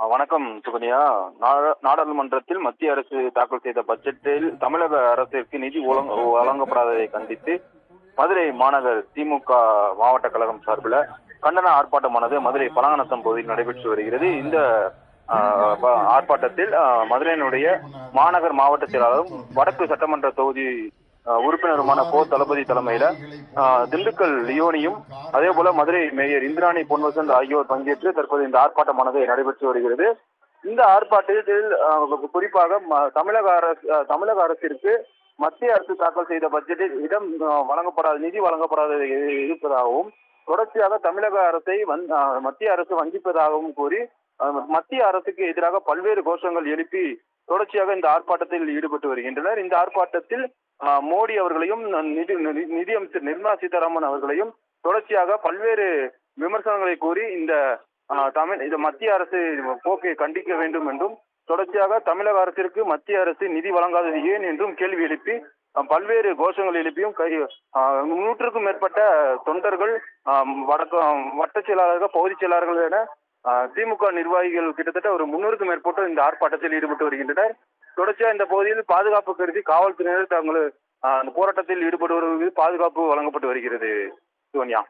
வணக்கம் சுகன்யா. நாடாளுமன்றத்தில் மத்திய அரசு தாக்கல் செய்த பட்ஜெட்டில் தமிழக அரசிற்கு நிதி வழங்கப்படாததை கண்டித்து மதுரை மாநகர் திமுக மாவட்ட கழகம் சார்பில் கண்டன ஆர்ப்பாட்டமானது மதுரை பழங்கநத்தம் பகுதியில் நடைபெற்று வருகிறது. இந்த ஆர்ப்பாட்டத்தில் மதுரையினுடைய மாநகர் மாவட்ட செயலாளரும் வடக்கு சட்டமன்ற தொகுதி உறுப்பினருமான கோ தளபதி தலைமையில திண்டுக்கல் லியோனியும் அதே போல மதுரை மேயர் இந்திராணி பொன்வசந்த் ஆகியோர் பங்கேற்று தற்போது இந்த ஆர்ப்பாட்டமானது நடைபெற்று வருகிறது. இந்த ஆர்ப்பாட்டத்தில் குறிப்பாக ம- தமிழக அரசு தமிழக அரசிற்கு மத்திய அரசு தாக்கல் செய்த பட்ஜெட்டில் இடம் வழங்கப்படாத நிதி வழங்கப்படாத இருப்பதாகவும் தொடர்ச்சியாக தமிழக அரசை வந் மத்திய அரசு வஞ்சிப்பதாகவும் கூறி மத்திய அரசுக்கு எதிராக பல்வேறு கோஷங்கள் எழுப்பி தொடர்ச்சியாக இந்த ஆர்ப்பாட்டத்தில் ஈடுபட்டு வருகின்றனர். இந்த ஆர்ப்பாட்டத்தில் மோடி அவர்களையும் நிதி நிதியமைச்சர் நிர்மலா சீதாராமன் அவர்களையும் தொடர்ச்சியாக பல்வேறு விமர்சனங்களை கூறி இந்த தமிழ் இந்த மத்திய அரசு போக்கை கண்டிக்க வேண்டும் என்றும் தொடர்ச்சியாக தமிழக அரசிற்கு மத்திய அரசு நிதி வழங்காதது ஏன் என்றும் கேள்வி எழுப்பி பல்வேறு கோஷங்கள் எழுப்பியும் கை நூற்றுக்கும் மேற்பட்ட தொண்டர்கள் வடக்கு வட்ட செயலாளர்கள் பகுதி செயலாளர்கள் என திமுக நிர்வாகிகள் கிட்டத்தட்ட ஒரு முன்னூறுக்கும் மேற்பட்டோர் இந்த ஆர்ப்பாட்டத்தில் ஈடுபட்டு வருகின்றனர். தொடர்ச்சியா இந்த பகுதியில் பாதுகாப்பு கருதி காவல்துறையினர் தங்கள் அந்த போராட்டத்தில் ஈடுபடுவர்களுக்கு பாதுகாப்பு வழங்கப்பட்டு வருகிறது சிவன்யா